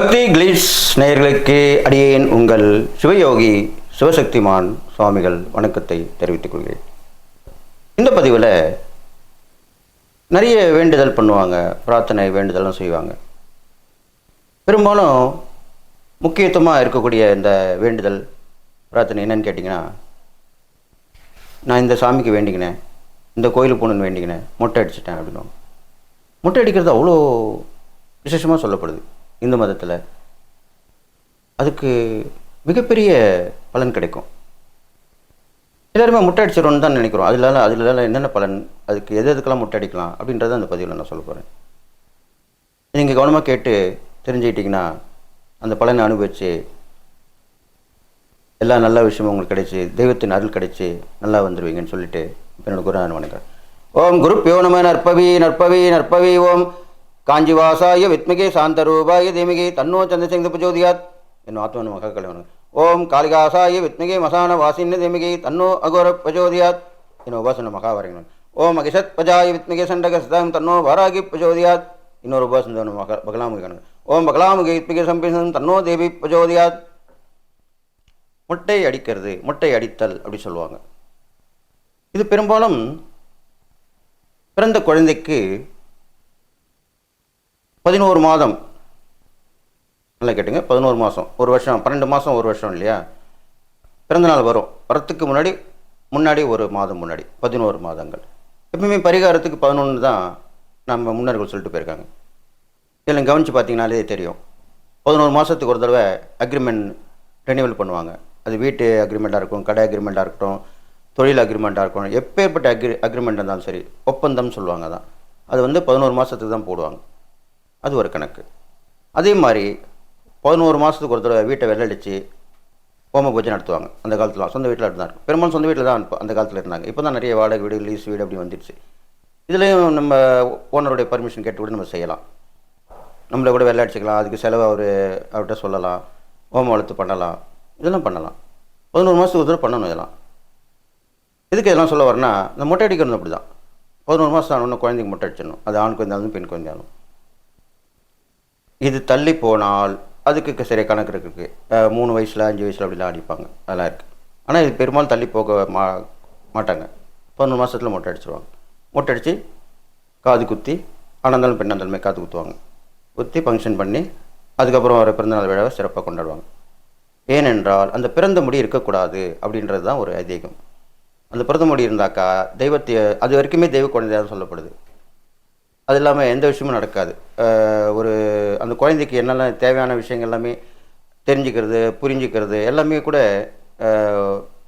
பக்தி கிளீஸ் நேயர்களுக்கு அடியேன் உங்கள் சிவயோகி சிவசக்திமான் சுவாமிகள் வணக்கத்தை தெரிவித்துக் கொள்கிறேன். இந்த பதிவில் நிறைய வேண்டுதல் பண்ணுவாங்க பிரார்த்தனை வேண்டுதலும் செய்வாங்க. பெரும்பாலும் முக்கியத்துவமாக இருக்கக்கூடிய இந்த வேண்டுதல் பிரார்த்தனை என்னன்னு கேட்டிங்கன்னா நான் இந்த சாமிக்கு வேண்டிக்கினேன் இந்த கோயிலுக்கு போகணுன்னு வேண்டிக்கினேன் மொட்டை அடிச்சிட்டேன் அப்படின்னு மொட்டை அடிக்கிறது அவ்வளோ விசேஷமாக சொல்லப்படுது. இந்து மதத்தில் அதுக்கு மிகப்பெரிய பலன் கிடைக்கும். எல்லாருமே முட்டை அடிச்சிடணும்னு தான் நினைக்கிறோம். அதில் அதில் என்னென்ன பலன்? அதுக்கு எது எதுக்கெல்லாம் முட்டை அடிக்கலாம் அப்படின்றத அந்த பதிவில் நான் சொல்ல போகிறேன் நீங்கள் கவனமாக கேட்டு தெரிஞ்சுக்கிட்டிங்கன்னா அந்த பலனை அனுபவித்து எல்லா நல்ல விஷயமும் உங்களுக்கு கிடைச்சி தெய்வத்தின் அருள் கிடைச்சி நல்லா வந்துடுவீங்கன்னு சொல்லிட்டு என்னோட குரு நான் வணக்கம் ஓம் குரு பியோ நம நற்பவி நற்பவி நற்பவி ஓம் காஞ்சிவாசாய வித்மிகே சாந்தரூபாய தேமிகே தன்னோ சந்திரசேகர பிரச்சோதியாத் என் ஆத்மனு மகாக்கலை ஓம் காளிகாசாய வித்மிகே மசான வாசின்ய தேமிகே தன்னோ அகோர பிரஜோதியாத் என் உபாசன மகாவரங்கன் ஓம் அகிஷத் பஜாய வித்மிகே சண்டக சதாம் தன்னோ வாராகி பிரச்சோதியாத் இன்னொரு உபாசன மகா பகலாமுகி ஓம் பகலாமுகி வித்மிகே சம்பிசன் தன்னோ தேவி பிரச்சோதியாத். முட்டை அடிக்கிறது முட்டை அடித்தல் அப்படி சொல்லுவாங்க. இது பெரும்பாலும் பிறந்த குழந்தைக்கு பதினோரு மாதம். நல்லா கேட்டுங்க பதினோரு மாதம் ஒரு வருஷம் பன்னெண்டு மாதம் ஒரு வருஷம் இல்லையா? பிறந்தநாள் வரும். வரத்துக்கு முன்னாடி முன்னாடி ஒரு மாதம் முன்னாடி பதினோரு மாதங்கள். எப்பவுமே பரிகாரத்துக்கு பதினொன்று தான் நம்ம முன்னர்கள் சொல்லிட்டு போயிருக்காங்க. இதில் கவனித்து பார்த்தீங்கனாலே தெரியும். பதினோரு மாதத்துக்கு ஒரு தடவை அக்ரிமெண்ட் ரெனியூவல் பண்ணுவாங்க. அது வீட்டு அக்ரிமெண்ட்டாக இருக்கும் கடை அக்ரிமெண்ட்டாக இருக்கட்டும் தொழில் அக்ரிமெண்ட்டாக இருக்கட்டும் எப்பேற்பட்ட அக்ரி அக்ரிமெண்ட் இருந்தாலும் சரி ஒப்பந்தம் சொல்லுவாங்க தான் அது வந்து பதினோரு மாதத்துக்கு தான் போடுவாங்க. அது ஒரு கணக்கு. அதே மாதிரி பதினோரு மாதத்துக்கு ஒரு தடவை வீட்டை வெள்ளடிச்சு ஹோம பூஜை நடத்துவாங்க. அந்த காலத்தில் சொந்த வீட்டில் இருந்தாங்க. பெரும்பாலும் சொந்த வீட்டில் தான் அந்த காலத்தில் இருந்தாங்க. இப்போ தான் நிறைய வாடகை வீடு லீஸ் வீடு அப்படி வந்துடுச்சு. இதுலேயும் நம்ம ஓனருடைய பர்மிஷன் கேட்டு கூட நம்ம செய்யலாம். நம்மளை கூட வெள்ளை அடிச்சுக்கலாம் அதுக்கு செலவு அவர் அவர்கிட்ட சொல்லலாம். ஹோம வளர்த்து பண்ணலாம். இதெல்லாம் பண்ணலாம். பதினோரு மாதத்துக்கு ஒரு தடவை பண்ணணும் இதெல்லாம். எதுக்கு இதெல்லாம் சொல்ல வரேன்னா இந்த மொட்டை அடிக்கிறது அப்படி தான் பதினோரு மாதம் ஆனோன்னு குழந்தைக்கு மொட்டை அடிச்சிடணும். அது ஆண் குழந்தையாலும் பெண் குழந்தையாலும். இது தள்ளி போனால் அதுக்கு சரியாக கணக்கு இருக்குது. மூணு வயசில் அஞ்சு வயசில் அப்படிலாம் அடிப்பாங்க. அதெல்லாம் இருக்குது ஆனால் இது பெரும்பாலும் தள்ளி போக மா மாட்டாங்க. பதினொன்று மாதத்தில் மொட்டை அடிச்சிருவாங்க. மொட்டை அடித்து காது குத்தி ஆனந்தாலும் பெண்ணாந்தாலுமே காது குத்துவாங்க. குத்தி ஃபங்க்ஷன் பண்ணி அதுக்கப்புறம் வர பிறந்தநாள் விழாவை சிறப்பாக கொண்டாடுவாங்க. ஏனென்றால் அந்த பிறந்த முடி இருக்கக்கூடாது அப்படின்றது தான் ஒரு ஐதீகம். அந்த பிறந்த முடி இருந்தாக்கா தெய்வத்தை அது வரைக்குமே தெய்வ குழந்தையாக சொல்லப்படுது. அது இல்லாமல் எந்த விஷயமும் நடக்காது. ஒரு அந்த குழந்தைக்கு என்னெல்லாம் தேவையான விஷயங்கள் எல்லாமே தெரிஞ்சுக்கிறது புரிஞ்சுக்கிறது எல்லாமே கூட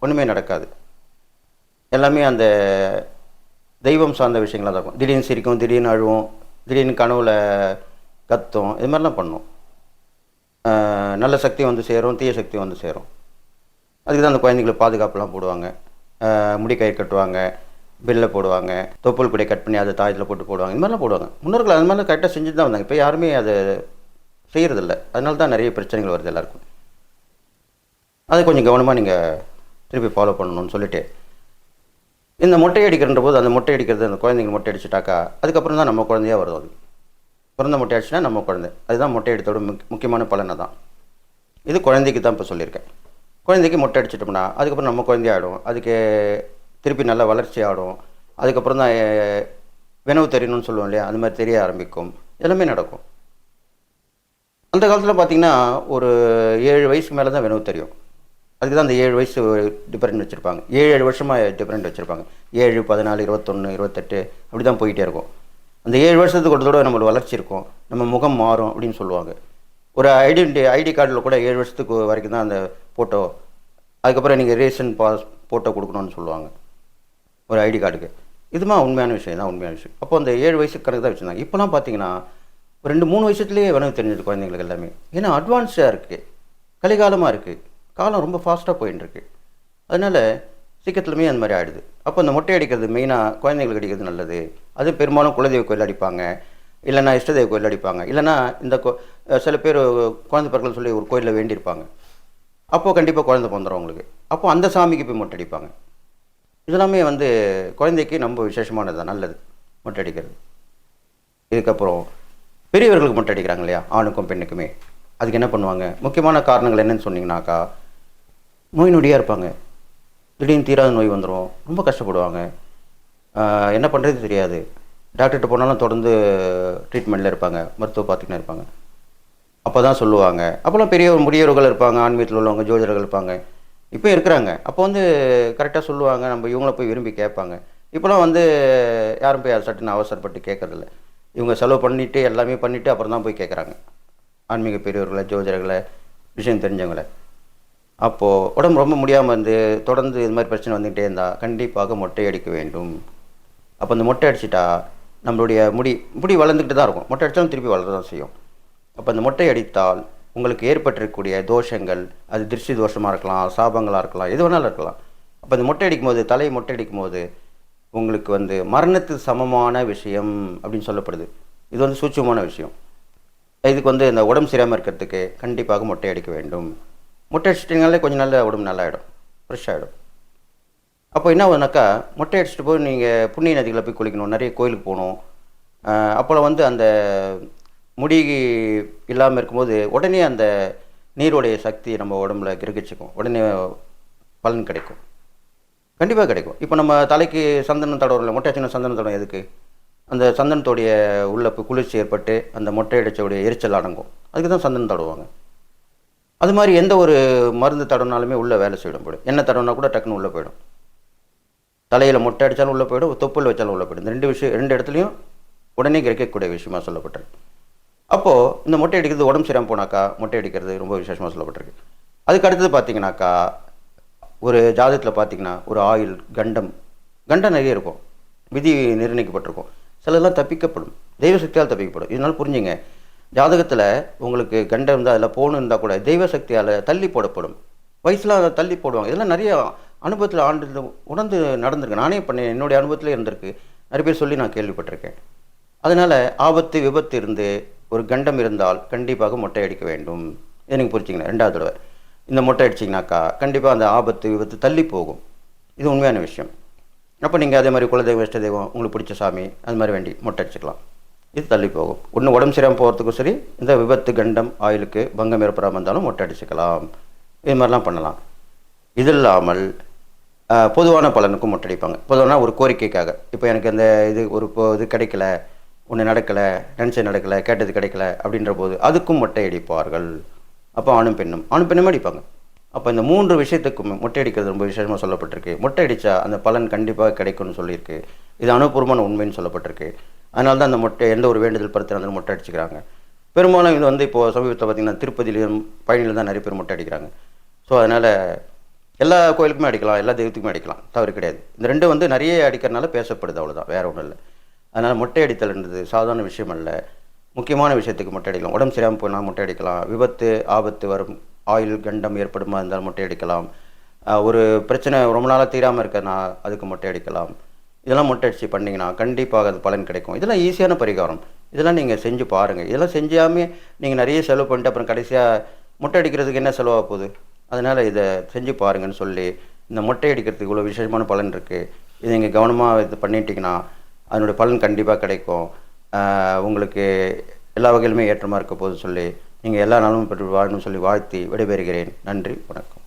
ஒன்றுமே நடக்காது. எல்லாமே அந்த தெய்வம் சார்ந்த விஷயங்களாக தான் இருக்கும். திடீர்னு சிரிக்கும் திடீர்னு அழுவும் திடீர்னு கனவுல கத்தும் இது மாதிரிலாம் பண்ணும். நல்ல சக்தி வந்து சேரும் தீய சக்தி வந்து சேரும். அதுக்கு தான் அந்த குழந்தைங்களை பாதுகாப்புலாம் போடுவாங்க. முடி கயிறு கட்டுவாங்க. பில்லில் போடுவாங்க. தொப்புள் கூட கட் பண்ணி அதை தாயத்தில் போட்டு போடுவாங்க. இந்த மாதிரிலாம் போடுவாங்க. முன்னோர்கள் அது மாதிரிலாம் கரெக்டாக செஞ்சுட்டு தான் வந்தாங்க. இப்போ யாருமே அதை செய்கிறதில்ல அதனால தான் நிறைய பிரச்சனைகள் வருது எல்லாருக்கும். அதை கொஞ்சம் கவனமாக நீங்கள் திருப்பி ஃபாலோ பண்ணணும்னு சொல்லிட்டு இந்த மொட்டை அடிக்கிறன்ற போது அந்த மொட்டை அடிக்கிறது அந்த குழந்தைங்க மொட்டை அடிச்சுட்டாக்கா அதுக்கப்புறம் தான் நம்ம குழந்தையாக வருது அது. பிறந்த மொட்டை அடிச்சுனா நம்ம குழந்தை. அதுதான் மொட்டை அடித்தோட முக் முக்கியமான பலனை தான் இது குழந்தைக்கு தான் இப்போ சொல்லியிருக்கேன். குழந்தைக்கு மொட்டை அடிச்சிட்டோம்னா அதுக்கப்புறம் நம்ம குழந்தையாடும் அதுக்கு திருப்பி நல்லா வளர்ச்சி ஆடும். அதுக்கப்புறம் தான் வினவு தெரியணும்னு சொல்லுவோம் இல்லையா? அந்த மாதிரி தெரிய ஆரம்பிக்கும். எல்லாமே நடக்கும். அந்த காலத்தில் பார்த்தீங்கன்னா ஒரு ஏழு வயசுக்கு மேலே தான் வினவு தெரியும். அதுக்கு தான் அந்த ஏழு வயசு டிஃப்ரெண்ட் வச்சுருப்பாங்க. ஏழு ஏழு வருஷமாக டிஃப்ரெண்ட் வச்சுருப்பாங்க. ஏழு பதினாலு இருபத்தொன்று இருபத்தெட்டு அப்படி தான் போயிட்டே இருக்கும். அந்த ஏழு வருஷத்துக்கு ஒரு தடவை நம்மளோட வளர்ச்சி இருக்கும். நம்ம முகம் மாறும் அப்படின்னு சொல்லுவாங்க. ஒரு ஐடென்டி ஐடி கார்டில் கூட ஏழு வருஷத்துக்கு வரைக்கும் தான் அந்த ஃபோட்டோ அதுக்கப்புறம் நீங்கள் ரேஷன் பாஸ் ஃபோட்டோ கொடுக்கணும்னு சொல்லுவாங்க. ஒரு ஐடி கார்டுக்கு. இதுமா உண்மையான விஷயம் தான் உண்மையான விஷயம். அப்போ அந்த ஏழு வயசு கணக்கு தான் வச்சுருந்தாங்க. இப்போலாம் பார்த்தீங்கன்னா ஒரு ரெண்டு மூணு வயசுலேயே வேணும் தெரிஞ்சது குழந்தைங்களுக்கு எல்லாமே. ஏன்னா அட்வான்ஸாக இருக்குது கலிகாலமாக இருக்குது காலம் ரொம்ப ஃபாஸ்ட்டாக போயின்னு இருக்கு அதனால் சீக்கிரத்துலையுமே அந்த மாதிரி ஆகிடுது அப்போ அந்த மொட்டை அடிக்கிறது மெயினாக குழந்தைங்களுக்கு அடிக்கிறது நல்லது. அது பெரும்பாலும் குலதெய்வ கோயில் அடிப்பாங்க. இல்லைன்னா இஷ்டதெய்வ கோயில் அடிப்பாங்க. இல்லைன்னா இந்த கோ சில பேர் குழந்தை பிறக்கலன்னு சொல்லி ஒரு கோயிலில் வேண்டியிருப்பாங்க. அப்போது கண்டிப்பாக குழந்தை பிறந்துடும் அவங்களுக்கு. அப்போ அந்த சாமிக்கு போய் மொட்டை அடிப்பாங்க. இதெல்லாமே வந்து குழந்தைக்கு ரொம்ப விசேஷமானது தான் நல்லது. மொட்டை அடிக்கிறது இதுக்கப்புறம் பெரியவர்களுக்கு மொட்டை அடிக்கிறாங்க இல்லையா? ஆணுக்கும் பெண்ணுக்குமே. அதுக்கு என்ன பண்ணுவாங்க? முக்கியமான காரணங்கள் என்னன்னு சொன்னீங்கன்னாக்கா நோய் நொடியாக இருப்பாங்க. திடீர்னு தீராத நோய் வந்துடும் ரொம்ப கஷ்டப்படுவாங்க. என்ன பண்ணுறது தெரியாது. டாக்டர்கிட்ட போனாலும் தொடர்ந்து ட்ரீட்மெண்ட்டில் இருப்பாங்க. மருத்துவ பார்த்துக்கின்னு இருப்பாங்க. அப்போ தான் சொல்லுவாங்க. அப்போல்லாம் பெரிய முதியோர்கள் இருப்பாங்க. ஆன்மீகத்தில் உள்ளவங்க ஜோதிடர்கள் இருப்பாங்க. இப்போ இருக்கிறாங்க. அப்போ வந்து கரெக்டாக சொல்லுவாங்க. நம்ம இவங்கள போய் விரும்பி கேட்பாங்க. இப்போலாம் வந்து யாரும் போய் சட்டுன்னு அவசரப்பட்டு கேட்கறதில்ல. இவங்க செலவு பண்ணிவிட்டு எல்லாமே பண்ணிவிட்டு அப்புறம் தான் போய் கேட்குறாங்க. ஆன்மீக பெரியவர்களை ஜோதிடர்களை விஷயம் தெரிஞ்சவங்களை. அப்போது உடம்பு ரொம்ப முடியாமல் இருந்து தொடர்ந்து இது மாதிரி பிரச்சனை வந்துக்கிட்டே இருந்தால் கண்டிப்பாக மொட்டை அடிக்க வேண்டும். அப்போ இந்த மொட்டை அடிச்சிட்டா நம்மளுடைய முடி முடி வளர்ந்துக்கிட்டு தான் இருக்கும். மொட்டை அடித்தாலும் திருப்பி வளர தான் செய்யும். அப்போ அந்த மொட்டை அடித்தால் உங்களுக்கு ஏற்பட்டிருக்கக்கூடிய தோஷங்கள் அது திருஷ்டி தோஷமாக இருக்கலாம் சாபங்களாக இருக்கலாம் எது வேணாலும் இருக்கலாம். அப்போ இந்த மொட்டை அடிக்கும் போது தலையை மொட்டை அடிக்கும் போது உங்களுக்கு வந்து மரணத்துக்கு சமமான விஷயம் அப்படின்னு சொல்லப்படுது. இது வந்து சூட்சமான விஷயம். இதுக்கு வந்து இந்த உடம்பு சரியாமல் இருக்கிறதுக்கு கண்டிப்பாக மொட்டை அடிக்க வேண்டும். மொட்டை அடிச்சிட்டிங்கனாலே கொஞ்சம் நல்ல உடம்பு நல்லாயிடும். ஃப்ரெஷ் ஆகிடும் அப்போ என்ன ஆகுதுனாக்கா மொட்டை அடிச்சுட்டு போய் நீங்கள் புண்ணிய நதிகளில் போய் குளிக்கணும். நிறைய கோயிலுக்கு போகணும். அப்போல்லாம் வந்து அந்த முடி இல்லாமல் இருக்கும்போது உடனே அந்த நீருடைய சக்தி நம்ம உடம்புல கிரகிச்சுக்கும். உடனே பலன் கிடைக்கும். கண்டிப்பாக கிடைக்கும். இப்போ நம்ம தலைக்கு சந்தனம் தடவுறோம்ல மொட்டை சின்ன சந்தனம் தடவை எதுக்கு? அந்த சந்தனத்தோடைய உள்ள குளிர்ச்சி ஏற்பட்டு அந்த மொட்டை அடிச்சோடைய எரிச்சல் அடங்கும். அதுக்கு தான் சந்தனம் தடவுவாங்க. அது மாதிரி எந்த ஒரு மருந்து தடவினாலுமே உள்ளே வேலை செய்யிடும் போயிடும் என்ன தடவுனா கூட டக்குன்னு உள்ளே போயிடும். தலையில் மொட்டை அடித்தாலும் உள்ளே போயிடும் தொப்புள் வச்சாலும் உள்ளே போயிடும். இந்த ரெண்டு விஷயம் ரெண்டு இடத்துலையும் உடனே கிடைக்கக்கூடிய விஷயமா சொல்லப்பட்டிருக்கு. அப்போது இந்த மொட்டை அடிக்கிறது உடம்பு சரியாமல் போனாக்கா மொட்டை அடிக்கிறது ரொம்ப விசேஷமாக சொல்லப்பட்டிருக்கு. அதுக்கு அடுத்தது பார்த்தீங்கன்னாக்கா ஒரு ஜாதகத்தில் பார்த்தீங்கன்னா ஒரு ஆயில் கண்டம் கண்டம் நிறைய இருக்கும். விதி நிர்ணயிக்கப்பட்டிருக்கும். சிலதெல்லாம் தப்பிக்கப்படும். தெய்வ சக்தியால் தப்பிக்கப்படும். இதனால் புரிஞ்சுங்க ஜாதகத்தில் உங்களுக்கு கண்டம் இருந்தால் அதில் போகணும் இருந்தால் கூட தெய்வ சக்தியால் தள்ளி போடப்படும். வயசில் அதை தள்ளி போடுவாங்க. இதெல்லாம் நிறைய அனுபவத்தில் ஆண்டு உணர்ந்து நடந்திருக்கு. நானே பண்ணேன். என்னுடைய அனுபவத்தில் இருந்திருக்கு. நிறைய பேர் சொல்லி நான் கேள்விப்பட்டிருக்கேன். அதனால் ஆபத்து விபத்து இருந்து ஒரு கண்டம் இருந்தால் கண்டிப்பாக மொட்டை அடிக்க வேண்டும். இதை நீங்கள் புரிச்சிங்கன்னா ரெண்டாவது தடவை. இந்த மொட்டை அடிச்சிங்கனாக்கா கண்டிப்பாக அந்த ஆபத்து விபத்து தள்ளி போகும். இது உண்மையான விஷயம். அப்போ நீங்கள் அதே மாதிரி குலதெய்வம் இஷ்ட தெய்வம் உங்களுக்கு பிடிச்ச சாமி அது மாதிரி வேண்டி மொட்டை அடிச்சுக்கலாம். இது தள்ளி போகும். ஒன்று உடம்பு சரியாமல் போகிறதுக்கும் சரி இந்த விபத்து கண்டம் ஆயிலுக்கு பங்கம் ஏற்படாமல் இருந்தாலும் மொட்டை அடிச்சுக்கலாம். இது மாதிரிலாம் பண்ணலாம். இது இல்லாமல் பொதுவான பலனுக்கும் மொட்டை அடிப்பாங்க. பொதுவான ஒரு கோரிக்கைக்காக. இப்போ எனக்கு இந்த இது ஒரு இப்போ இது கிடைக்கல. ஒன்று நடக்கலை நினச்ச நடக்கலை கேட்டது கிடைக்கல அப்படின்ற போது அதுக்கும் மொட்டை அடிப்பார்கள். அப்போ ஆணும் பெண்ணும் ஆணும் பெண்ணும் அடிப்பாங்க? அப்போ இந்த மூன்று விஷயத்துக்கும் மொட்டை அடிக்கிறது ரொம்ப விசேஷமாக சொல்லப்பட்டிருக்கு. மொட்டை அடித்தா அந்த பலன் கண்டிப்பாக கிடைக்கும்னு சொல்லியிருக்கு. இது அனுபூர்வமான உண்மைன்னு சொல்லப்பட்டிருக்கு. அதனால தான் அந்த மொட்டை எந்த ஒரு வேண்டுதல் படுத்து அந்த மொட்டை அடிச்சுக்கிறாங்க. பெரும்பாலும் இது வந்து இப்போது சமீபத்தில் பார்த்திங்கன்னா திருப்பதியிலும் பழனியில் தான் நிறைய பேர் மொட்டை அடிக்கிறாங்க. ஸோ அதனால் எல்லா கோயிலுக்குமே அடிக்கலாம் எல்லா தெய்வத்துக்குமே அடிக்கலாம். தவறு கிடையாது. இந்த ரெண்டும் வந்து நிறைய அடிக்கிறனால பேசப்படுது அவ்வளோதான் வேற ஒன்றும் இல்லை. அதனால் மொட்டை அடித்தல்ன்றது சாதாரண விஷயம் அல்ல முக்கியமான விஷயத்துக்கு மொட்டை அடிக்கலாம் உடம்பு சரியாமல் போனால் மொட்டை அடிக்கலாம் விபத்து ஆபத்து வரும். ஆயுள் கண்டம் ஏற்படுமா இருந்தாலும் மொட்டை அடிக்கலாம் ஒரு பிரச்சனை ரொம்ப நாளாக தீராமல் இருக்கனா அதுக்கு மொட்டை அடிக்கலாம் இதெல்லாம் மொட்டை அடித்து பண்ணிங்கன்னா கண்டிப்பாக அது பலன் கிடைக்கும். இதெல்லாம் ஈஸியான பரிகாரம். இதெல்லாம் நீங்கள் செஞ்சு பாருங்கள் இதெல்லாம் செஞ்சாமே நீங்கள் நிறைய செலவு பண்ணிட்டு அப்புறம் கடைசியாக மொட்டை அடிக்கிறதுக்கு என்ன செலவாக போகுது? அதனால் இதை செஞ்சு பாருங்கன்னு சொல்லி இந்த மொட்டை அடிக்கிறதுக்கு இவ்வளோ விசேஷமான பலன் இருக்குது இதை நீங்கள் கவனமாக இது பண்ணிட்டீங்கன்னா அதனுடைய பலன் கண்டிப்பாக கிடைக்கும். உங்களுக்கு எல்லா வகையிலுமே ஏற்றமாக இருக்க போது சொல்லி நீங்கள் எல்லா நாளும் பெற்று வாழணும்னு சொல்லி வாழ்த்தி விடைபெறுகிறேன். நன்றி வணக்கம்.